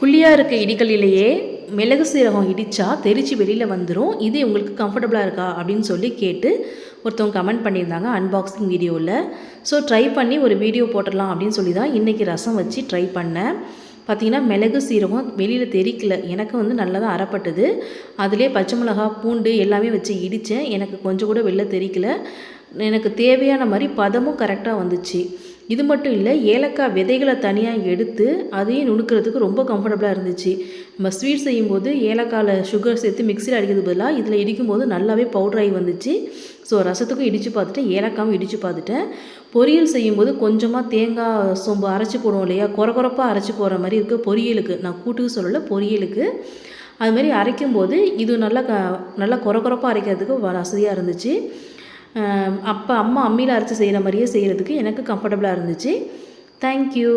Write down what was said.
குள்ளியாக இருக்க இடிகளிலேயே மிளகு சீரகம் இடித்தா தெரிச்சு வெளியில் வந்துடும் இது உங்களுக்கு கம்ஃபர்டபுளாக இருக்கா அப்படின்னு சொல்லி கேட்டு ஒருத்தவங்க கமெண்ட் பண்ணியிருந்தாங்க அன்பாக்சிங் வீடியோவில் ஸோ ட்ரை பண்ணி ஒரு வீடியோ போட்டுடலாம் அப்படின்னு சொல்லி தான் இன்றைக்கி ரசம் வச்சு ட்ரை பண்ணேன். பார்த்திங்கன்னா மிளகு சீரகம் வெளியில் தெரிக்கல எனக்கு வந்து நல்லா தான் அறப்பட்டது. அதிலே பச்சை மிளகா பூண்டு எல்லாமே வச்சு இடித்தேன் எனக்கு கொஞ்சம் கூட வெளில தெரிக்கல எனக்கு தேவையான மாதிரி பதமும் கரெக்டாக வந்துச்சு. இது மட்டும் இல்லை ஏலக்காய் விதைகளை தனியாக எடுத்து அதையும் நுணுக்கிறதுக்கு ரொம்ப கம்ஃபர்டபுளாக இருந்துச்சு. நம்ம ஸ்வீட் செய்யும்போது ஏலக்காயில் சுகர் சேர்த்து மிக்சியில் அடிக்கிறது பதிலாக இதில் இடிக்கும்போது நல்லாவே பவுடராகி வந்துச்சு. ஸோ ரசத்துக்கும் இடித்து பார்த்துட்டேன் ஏலக்காவும் இடித்து பார்த்துட்டேன். பொரியல் செய்யும்போது கொஞ்சமாக தேங்காய் சொம்பு அரைச்சி போடுவோம் இல்லையா? குறை குறைப்பாக அரைச்சி போகிற மாதிரி இருக்குது பொரியலுக்கு. நான் கூட்டுக்கு சொல்லலை பொரியலுக்கு. அது மாதிரி அரைக்கும்போது இது நல்லா க நல்லா குறை குறைப்பாக அரைக்கிறதுக்கு வசதியாக இருந்துச்சு. அப்போ அம்மா அம்மியில் அரைச்சி செய்கிற மாதிரியே செய்கிறதுக்கு எனக்கு கம்ஃபர்டபுளாக இருந்துச்சு. தேங்க்யூ